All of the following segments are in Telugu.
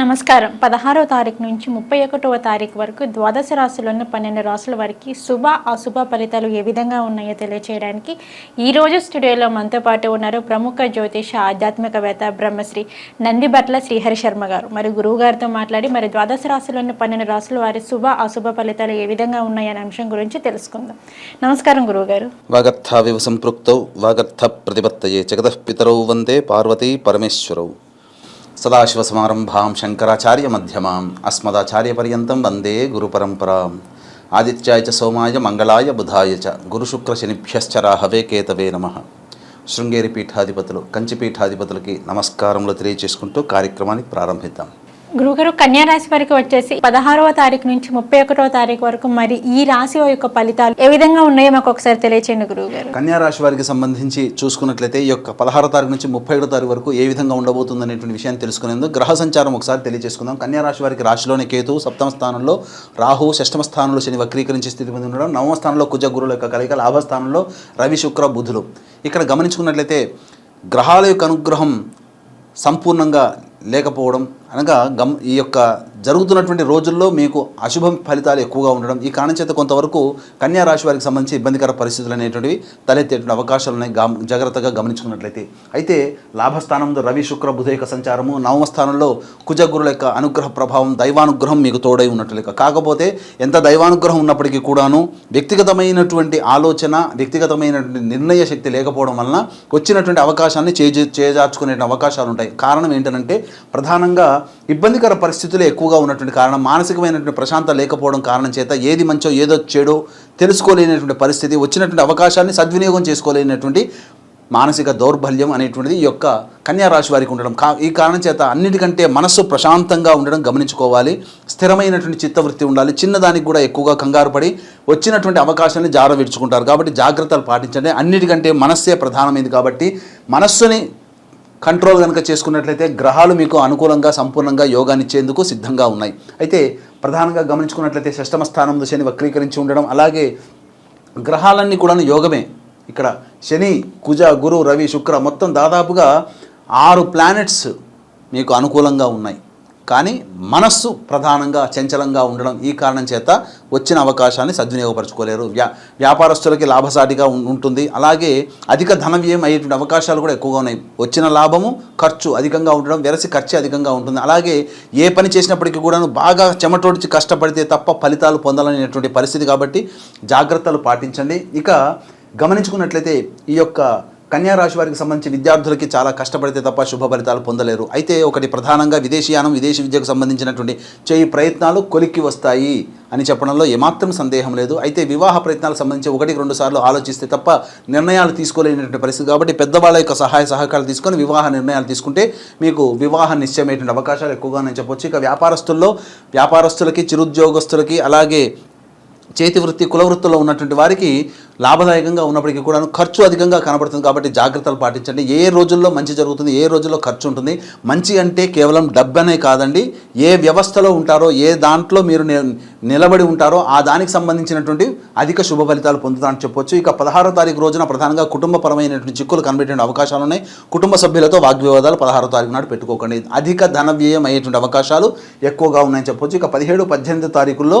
నమస్కారం. పదహారవ తారీఖు నుంచి ముప్పై ఒకటవ తారీఖు వరకు ద్వాదశ రాశులను పన్నెండు రాసుల వారికి శుభ అశుభ ఫలితాలు ఏ విధంగా ఉన్నాయో తెలియచేయడానికి ఈరోజు స్టూడియోలో మనతో పాటు ఉన్నారు ప్రముఖ జ్యోతిష ఆధ్యాత్మికవేత్త బ్రహ్మశ్రీ నందిబట్ల శ్రీహరి శర్మ గారు. మరి గురువు గారితో మాట్లాడి మరి ద్వాదశ రాశులను పన్నెండు రాసుల వారి శుభ అశుభ ఫలితాలు ఏ విధంగా ఉన్నాయనే అంశం గురించి తెలుసుకుందాం. నమస్కారం గురువు గారు. వాగర్థావివ సంపృక్తౌ వాగర్థ ప్రతిపత్తయే జగతః పితరౌ వందే పార్వతీ పరమేశ్వరౌ. సదాశివ సమారంభాం శంకరాచార్య మధ్యమాం అస్మదాచార్యపర్యంతం వందే గురుపరంపరాం ఆదిత్యాయ చ సోమాయ మంగళాయ బుధాయ చ గురుశుక్రశనిభ్యశ్చరా హవే కేతవే నమ శృంగేరి పీఠాధిపతులు కంచి పీఠాధిపతులకి నమస్కారములు తెలియజేసుకుంటూ కార్యక్రమాన్ని ప్రారంభిద్దాం। గురుగారు కన్యా రాశి వారికి వచ్చేసి పదహారవ తారీఖు నుంచి ముప్పై ఒకటవ తారీఖు వరకు మరి ఈ రాశి యొక్క ఫలితాలు ఏ విధంగా ఉన్నాయో మాకు ఒకసారి తెలియచేయండి గురువు కన్యా రాశి వారికి సంబంధించి చూసుకున్నట్లయితే ఈ యొక్క పదహారో తారీఖు నుంచి ముప్పై ఒకటో తారీఖు వరకు ఏ విధంగా ఉండబోతుంది అనేటువంటి విషయాన్ని తెలుసుకునేందుకు గ్రహ సంచారం ఒకసారి తెలియజేసుకుందాం. కన్యా రాశి వారికి రాశిలోని కేతు సప్తమ స్థానంలో రాహు షష్టమ స్థానంలో శని వక్రీకరించి స్థితి పొంది ఉండడం నవమ స్థానంలో కుజ గురుల యొక్క కలయిక లాభస్థానంలో రవి శుక్ర బుధులు. ఇక్కడ గమనించుకున్నట్లయితే గ్రహాల యొక్క అనుగ్రహం సంపూర్ణంగా లేకపోవడం అనగా గమ్ ఈ యొక్క జరుగుతున్నటువంటి రోజుల్లో మీకు అశుభ ఫలితాలు ఎక్కువగా ఉండడం ఈ కారణం చేత కొంతవరకు కన్యా రాశి వారికి సంబంధించి ఇబ్బందికర పరిస్థితులు అనేటువంటివి తలెత్తేటువంటి అవకాశాలు ఉన్నాయి. గమ జాగ్రత్తగా గమనించుకున్నట్లయితే. అయితే లాభస్థానంలో రవి శుక్ర బుధ యొక్క సంచారము నవమ స్థానంలో కుజగురుల యొక్క అనుగ్రహ ప్రభావం దైవానుగ్రహం మీకు తోడై ఉన్నట్లు లెక్క. కాకపోతే ఎంత దైవానుగ్రహం ఉన్నప్పటికీ కూడాను వ్యక్తిగతమైనటువంటి ఆలోచన వ్యక్తిగతమైనటువంటి నిర్ణయ శక్తి లేకపోవడం వలన వచ్చినటువంటి అవకాశాన్ని చేజ చేజార్చుకునే అవకాశాలు ఉంటాయి. కారణం ఏంటంటే ప్రధానంగా ఇబ్బందికర పరిస్థితులు ఎక్కువగా ఉన్నటువంటి కారణం మానసికమైనటువంటి ప్రశాంతత లేకపోవడం కారణం చేత ఏది మంచో ఏదో చెడో తెలుసుకోలేనటువంటి పరిస్థితి వచ్చినటువంటి అవకాశాన్ని సద్వినియోగం చేసుకోలేనటువంటి మానసిక దౌర్బల్యం అనేటువంటిది ఈ యొక్క కన్యా రాశి వారికి ఉండడం. కా ఈ కారణం చేత అన్నిటికంటే మనస్సు ప్రశాంతంగా ఉండడం గమనించుకోవాలి. స్థిరమైనటువంటి చిత్తవృత్తి ఉండాలి. చిన్నదానికి కూడా ఎక్కువగా కంగారు పడి వచ్చినటువంటి అవకాశాన్ని జార విడుచుకుంటారు కాబట్టి జాగ్రత్తలు పాటించండి. అన్నిటికంటే మనస్సే ప్రధానమైంది కాబట్టి మనస్సుని కంట్రోల్ కనుక చేసుకున్నట్లయితే గ్రహాలు మీకు అనుకూలంగా సంపూర్ణంగా యోగానిచ్చేందుకు సిద్ధంగా ఉన్నాయి. అయితే ప్రధానంగా గమనించుకున్నట్లయితే షష్టమ స్థానం శని వక్రీకరించి ఉండడం అలాగే గ్రహాలన్నీ కూడా యోగమే. ఇక్కడ శని కుజ గురు రవి శుక్ర మొత్తం దాదాపుగా ఆరు ప్లానెట్స్ మీకు అనుకూలంగా ఉన్నాయి. కానీ మనస్సు ప్రధానంగా చంచలంగా ఉండడం ఈ కారణం చేత వచ్చిన అవకాశాన్ని సద్వినియోగపరచుకోలేరు. వ్యా వ్యాపారస్తులకి లాభసాటిగా ఉంటుంది. అలాగే అధిక ధన వ్యయం అయ్యేటువంటి అవకాశాలు కూడా ఎక్కువగా ఉన్నాయి. వచ్చిన లాభము ఖర్చు అధికంగా ఉండడం వెరసి ఖర్చు అధికంగా ఉంటుంది. అలాగే ఏ పని చేసినప్పటికీ కూడాను బాగా చెమటోడిచి కష్టపడితే తప్ప ఫలితాలు పొందాలనేటువంటి పరిస్థితి కాబట్టి జాగ్రత్తలు పాటించండి. ఇక గమనించుకున్నట్లయితే ఈ యొక్క రాశి వారికి సంబంధించి విద్యార్థులకి చాలా కష్టపడితే తప్ప శుభ ఫలితాలు పొందలేరు. అయితే ఒకటి ప్రధానంగా విదేశీయానం విదేశీ విద్యకు సంబంధించినటువంటి చేయి ప్రయత్నాలు కొలిక్కి వస్తాయి అని చెప్పడంలో ఏమాత్రం సందేహం లేదు. అయితే వివాహ ప్రయత్నాలకు సంబంధించి ఒకటికి రెండు సార్లు ఆలోచిస్తే తప్ప నిర్ణయాలు తీసుకోలేనటువంటి పరిస్థితి కాబట్టి పెద్దవాళ్ళ యొక్క సహాయ సహకారాలు తీసుకొని వివాహ నిర్ణయాలు తీసుకుంటే మీకు వివాహ నిశ్చయమైనటువంటి అవకాశాలు ఎక్కువగా నేను చెప్పొచ్చు. ఇక వ్యాపారస్తుల్లో వ్యాపారస్తులకి చిరుద్యోగస్తులకి అలాగే చేతి వృత్తి కుల వృత్తిలో ఉన్నటువంటి వారికి లాభదాయకంగా ఉన్నప్పటికీ కూడా ఖర్చు అధికంగా కనబడుతుంది కాబట్టి జాగ్రత్తలు పాటించండి. ఏ రోజుల్లో మంచి జరుగుతుంది ఏ రోజుల్లో ఖర్చు ఉంటుంది మంచి అంటే కేవలం డబ్బనే కాదండి. ఏ వ్యవస్థలో ఉంటారో ఏ దాంట్లో మీరు నిలబడి ఉంటారో ఆ దానికి సంబంధించినటువంటి అధిక శుభ ఫలితాలు పొందుతారని చెప్పొచ్చు. ఇక పదహారో తారీఖు రోజున ప్రధానంగా కుటుంబపరమైనటువంటి చిక్కులు కనిపెట్టే అవకాశాలు ఉన్నాయి. కుటుంబ సభ్యులతో వాగ్వివాదాలు పదహారో తారీఖు నాడు పెట్టుకోకండి. అధిక ధన వ్యయం అయ్యేటువంటి అవకాశాలు ఎక్కువగా ఉన్నాయని చెప్పొచ్చు. ఇక పదిహేడు పద్దెనిమిది తారీఖుల్లో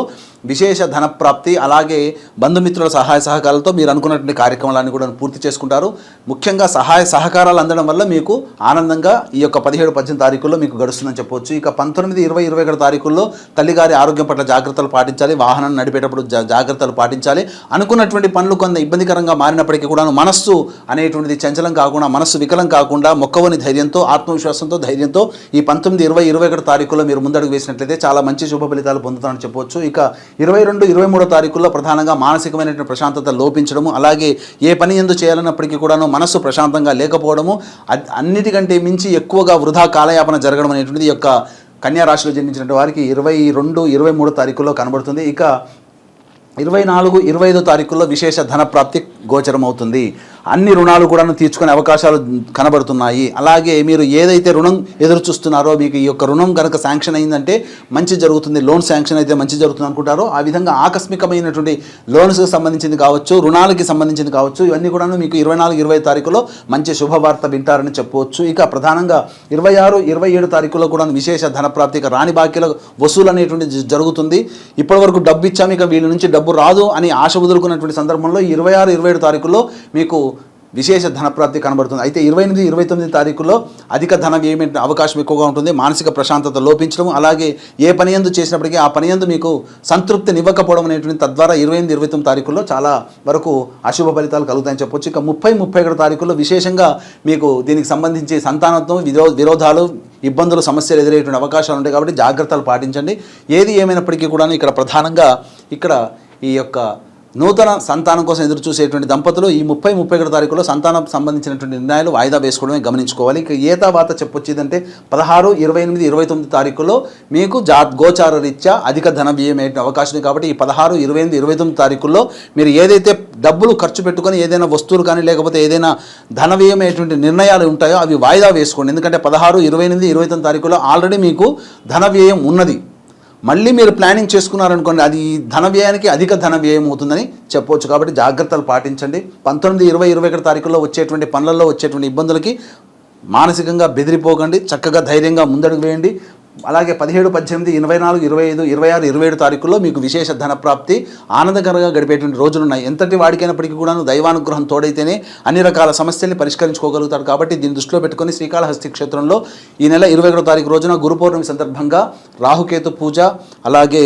విశేష ధన ప్రాప్తి అలాగే బంధుమిత్రుల సహాయ సహకారాలతో మీరు అనుకున్నటువంటి కార్యక్రమాలన్నీ కూడా పూర్తి చేసుకుంటారు. ముఖ్యంగా సహాయ సహకారాలు అందడం వల్ల మీకు ఆనందంగా ఈ యొక్క పదిహేడు పద్దెనిమిది తారీఖుల్లో మీకు గడుస్తుందని చెప్పవచ్చు ఇక పంతొమ్మిది ఇరవై ఇరవై ఒకటి తారీఖుల్లో తల్లిగారి ఆరోగ్యం పట్ల జాగ్రత్తలు పాటించాలి వాహనాన్ని నడిపేటప్పుడు జాగ్రత్తలు పాటించాలి. అనుకున్నటువంటి పనులు కొంత ఇబ్బందికరంగా మారినప్పటికీ కూడా మనస్సు అనేటువంటిది చంచలం కాకుండా మనస్సు వికలం కాకుండా మొక్కవని ధైర్యంతో ఆత్మవిశ్వాసంతో ధైర్యంతో ఈ పంతొమ్మిది ఇరవై ఇరవై ఒకటి తారీఖుల్లో మీరు ముందడుగు వేసినట్లయితే చాలా మంచి శుభ ఫలితాలు పొందుతారని చెప్పవచ్చు ఇక ఇరవై రెండు ఇరవై మూడో తారీఖుల్లో ప్రధానంగా మానసికమైనటువంటి ప్రశాంతత లోపించడము అలాగే ఏ పని ఎందు చేయాలన్నప్పటికీ కూడాను మనస్సు ప్రశాంతంగా లేకపోవడము అన్నిటికంటే మించి ఎక్కువగా వృధా కాలయాపన జరగడం అనేటువంటిది యొక్క కన్యా రాశిలో జన్మించినటువంటి వారికి ఇరవై రెండు ఇరవై మూడో తారీఖుల్లో కనబడుతుంది. ఇక ఇరవై నాలుగు ఇరవై ఐదో తారీఖుల్లో విశేష ధన ప్రాప్తి గోచరం అవుతుంది అన్ని రుణాలు కూడా తీర్చుకునే అవకాశాలు కనబడుతున్నాయి. అలాగే మీరు ఏదైతే రుణం ఎదురు చూస్తున్నారో మీకు ఈ యొక్క రుణం కనుక శాంక్షన్ అయిందంటే మంచి జరుగుతుంది. లోన్ శాంక్షన్ అయితే మంచి జరుగుతుంది అనుకుంటారో ఆ విధంగా ఆకస్మికమైనటువంటి లోన్స్కి సంబంధించింది కావచ్చు రుణాలకి సంబంధించింది కావచ్చు ఇవన్నీ కూడా మీకు ఇరవై నాలుగు ఇరవై తారీఖులో మంచి శుభవార్త వింటారని చెప్పవచ్చు. ఇక ప్రధానంగా ఇరవై ఆరు ఇరవై ఏడు తారీఖులో కూడా విశేష ధనప్రాప్తి ఇక రాని బాకీల వసూలు అనేటువంటి జ- జరుగుతుంది. ఇప్పటివరకు డబ్బు ఇచ్చాము ఇక వీళ్ళ నుంచి డబ్బు రాదు అని ఆశ వదులుకున్నటువంటి సందర్భంలో ఇరవై ఆరు ఇరవై ఏడు తారీఖుల్లో మీకు విశేష ధనప్రాప్తి కనబడుతుంది. అయితే ఇరవై ఎనిమిది ఇరవై తొమ్మిది తారీఖుల్లో అధిక ధనం వ్యయం అవకాశం ఎక్కువగా ఉంటుంది. మానసిక ప్రశాంతత లోపించడం అలాగే ఏ పని ఎందు చేసినప్పటికీ ఆ పని ఎందు మీకు సంతృప్తిని ఇవ్వకపోవడం అనేటువంటి తద్వారా ఇరవై ఎనిమిది ఇరవై తొమ్మిది తారీఖుల్లో చాలా వరకు అశుభ ఫలితాలు కలుగుతాయని చెప్పొచ్చు. ఇక ముప్పై ముప్పై ఒకటి తారీఖుల్లో విశేషంగా మీకు దీనికి సంబంధించి సంతానత్వం విరో విరోధాలు ఇబ్బందులు సమస్యలు ఎదురయ్యేటువంటి అవకాశాలు ఉంటాయి కాబట్టి జాగ్రత్తలు పాటించండి. ఏది ఏమైనప్పటికీ కూడా ఇక్కడ ప్రధానంగా ఇక్కడ ఈ యొక్క నూతన సంతానం కోసం ఎదురు చూసేటువంటి దంపతులు ఈ ముప్పై ముప్పై ఒకటి తారీఖులో సంతానం సంబంధించినటువంటి నిర్ణయాలు వాయిదా వేసుకోవడమే గమనించుకోవాలి. ఇక ఏ తర్వాత చెప్పొచ్చేదంటే పదహారు ఇరవై ఎనిమిది ఇరవై తొమ్మిది తారీఖులో మీకు జా గోచార రీత్యా అధిక ధన వ్యయం అయ్యే అవకాశం కాబట్టి ఈ పదహారు ఇరవై ఎనిమిది ఇరవై తొమ్మిది తారీఖుల్లో మీరు ఏదైతే డబ్బులు ఖర్చు పెట్టుకొని ఏదైనా వస్తువులు కానీ లేకపోతే ఏదైనా ధన వ్యయం నిర్ణయాలు ఉంటాయో అవి వాయిదా వేసుకోండి. ఎందుకంటే పదహారు ఇరవై ఎనిమిది ఇరవై తొమ్మిది తారీఖులో ఆల్రెడీ మీకు ధన వ్యయం ఉన్నది. మళ్ళీ మీరు ప్లానింగ్ చేసుకున్నారనుకోండి అది ధన వ్యయానికి అధిక ధన వ్యయం అవుతుందని చెప్పవచ్చు. కాబట్టి జాగ్రత్తలు పాటించండి. పంతొమ్మిది ఇరవై ఇరవై ఒకటి తారీఖుల్లో వచ్చేటువంటి పనులలో వచ్చేటువంటి ఇబ్బందులకి మానసికంగా బెదిరిపోకండి. చక్కగా ధైర్యంగా ముందడుగు వేయండి. అలాగే పదిహేడు పద్దెనిమిది ఇరవై నాలుగు ఇరవై ఐదు ఇరవై ఆరు ఇరవై ఏడు తారీఖుల్లో మీకు విశేష ధన ప్రాప్తి ఆనందకరంగా గడిపేటువంటి రోజులు ఉన్నాయి ఎంతటి వాడికైనప్పటికీ కూడా దైవానుగ్రహం తోడైతేనే అన్ని రకాల సమస్యల్ని పరిష్కరించుకోగలుగుతారు కాబట్టి దీన్ని దృష్టిలో పెట్టుకొని శ్రీకాళహస్తి క్షేత్రంలో ఈ నెల ఇరవై ఒకటో తారీఖు రోజున గురు పౌర్ణమి సందర్భంగా రాహుకేతు పూజ అలాగే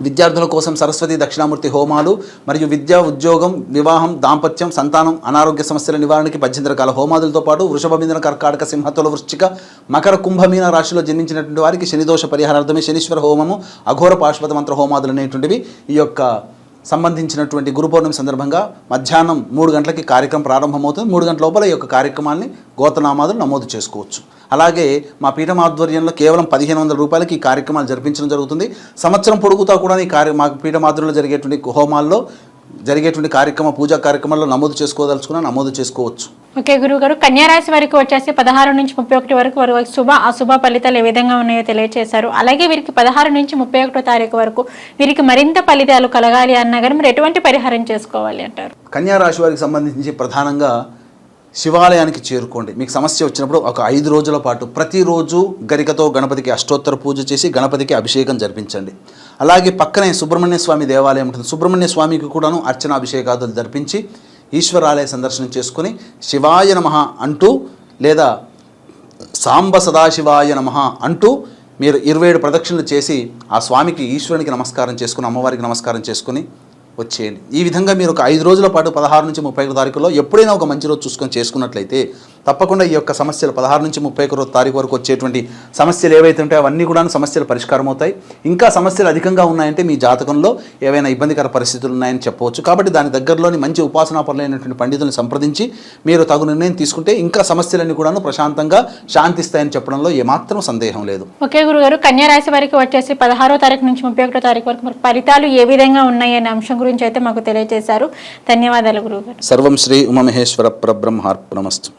విద్యార్థుల కోసం సరస్వతి దక్షిణామూర్తి హోమాలు మరియు విద్య ఉద్యోగం వివాహం దాంపత్యం సంతానం అనారోగ్య సమస్యల నివారణకి పద్దెనిమిది రకాల హోమాదులతో పాటు వృషభ కర్కాటక సింహతుల వృశ్చిక మకర కుంభమీన రాశిలో జన్మించినటువంటి వారికి శనిదోష పరిహారార్థమే శనీశ్వర హోమము అఘోర పాశ్వత మంత్ర హోమాదులు అనేటువంటివి ఈ యొక్క సంబంధించినటువంటి గురు పౌర్ణమి సందర్భంగా మధ్యాహ్నం మూడు గంటలకి కార్యక్రమం ప్రారంభమవుతుంది. మూడు గంటల లోపల ఈ యొక్క కార్యక్రమాన్ని గోతనామాదులు నమోదు చేసుకోవచ్చు. అలాగే మా పీఠం ఆధ్వర్యంలో కేవలం పదిహేను వందల రూపాయలకి ఈ కార్యక్రమాలు జరిపించడం జరుగుతుంది. సంవత్సరం పొడుగుతా కూడా ఈ కార్య మా పీఠం ఆధ్వర్యంలో జరిగేటువంటి హోమాల్లో జరిగేటువంటి కార్యక్రమ పూజా కార్యక్రమాల్లో నమోదు చేసుకోదలుచుకున్నా నమోదు చేసుకోవచ్చు. ఓకే గురువు గారు కన్యారాశి వారికి వచ్చేసి పదహారు నుంచి ముప్పై ఒకటి వరకు వారి శుభ అశుభ ఫలితాలు ఏ విధంగా ఉన్నాయో తెలియజేశారు అలాగే వీరికి పదహారు నుంచి ముప్పై ఒకటో తారీఖు వరకు వీరికి మరింత ఫలితాలు కలగాలి అన్నా కానీ మరి ఎటువంటి పరిహారం చేసుకోవాలి అంటారు? కన్యా రాశి వారికి సంబంధించి ప్రధానంగా శివాలయానికి చేరుకోండి. మీకు సమస్య వచ్చినప్పుడు ఒక ఐదు రోజుల పాటు ప్రతిరోజు గరికతో గణపతికి అష్టోత్తర పూజ చేసి గణపతికి అభిషేకం జరిపించండి. అలాగే పక్కనే సుబ్రహ్మణ్య స్వామి దేవాలయం ఉంటుంది. సుబ్రహ్మణ్య స్వామికి కూడాను అర్చనాభిషేకాదులు జరిపించి ఈశ్వరాలయ సందర్శనం చేసుకుని శివాయ నమ అంటూ లేదా సాంబ సదాశివాయ నమ అంటూ మీరు ఇరవై ఏడు ప్రదక్షిణలు చేసి ఆ స్వామికి ఈశ్వరునికి నమస్కారం చేసుకుని అమ్మవారికి నమస్కారం చేసుకుని వచ్చేయండి. ఈ విధంగా మీరు ఒక ఐదు రోజుల పాటు పదహారు నుంచి ముప్పై ఐదు తారీఖులో ఎప్పుడైనా ఒక మంచి రోజు చూసుకొని చేసుకున్నట్లయితే తప్పకుండా ఈ యొక్క సమస్యలు పదహారు నుంచి ముప్పై ఒకటో తారీఖు వరకు వచ్చేటువంటి సమస్యలు ఏవైతే ఉంటాయో అవన్నీ కూడా సమస్యలు పరిష్కారం అవుతాయి ఇంకా సమస్యలు అధికంగా ఉన్నాయంటే మీ జాతకంలో ఏవైనా ఇబ్బందికర పరిస్థితులు ఉన్నాయని చెప్పవచ్చు. కాబట్టి దాని దగ్గరలోని మంచి ఉపాసనా పరులైనటువంటి పండితులను సంప్రదించి మీరు తగు నిర్ణయం తీసుకుంటే ఇంకా సమస్యలన్నీ కూడాను ప్రశాంతంగా శాంతిస్తాయని చెప్పడంలో ఏమాత్రం సందేహం లేదు. ఓకే గురుగారు కన్యారాశి వారికి వచ్చేసి పదహారో తారీఖు నుంచి ముప్పై ఒకటో తారీఖు వరకు ఫలితాలు ఏ విధంగా ఉన్నాయి అనే అంశం గురించి అయితే మాకు తెలియజేశారు. ధన్యవాదాలు గురువుగారు సర్వం శ్రీ ఉమమహేశ్వర పరబ్రహ్మార్పణమస్తు.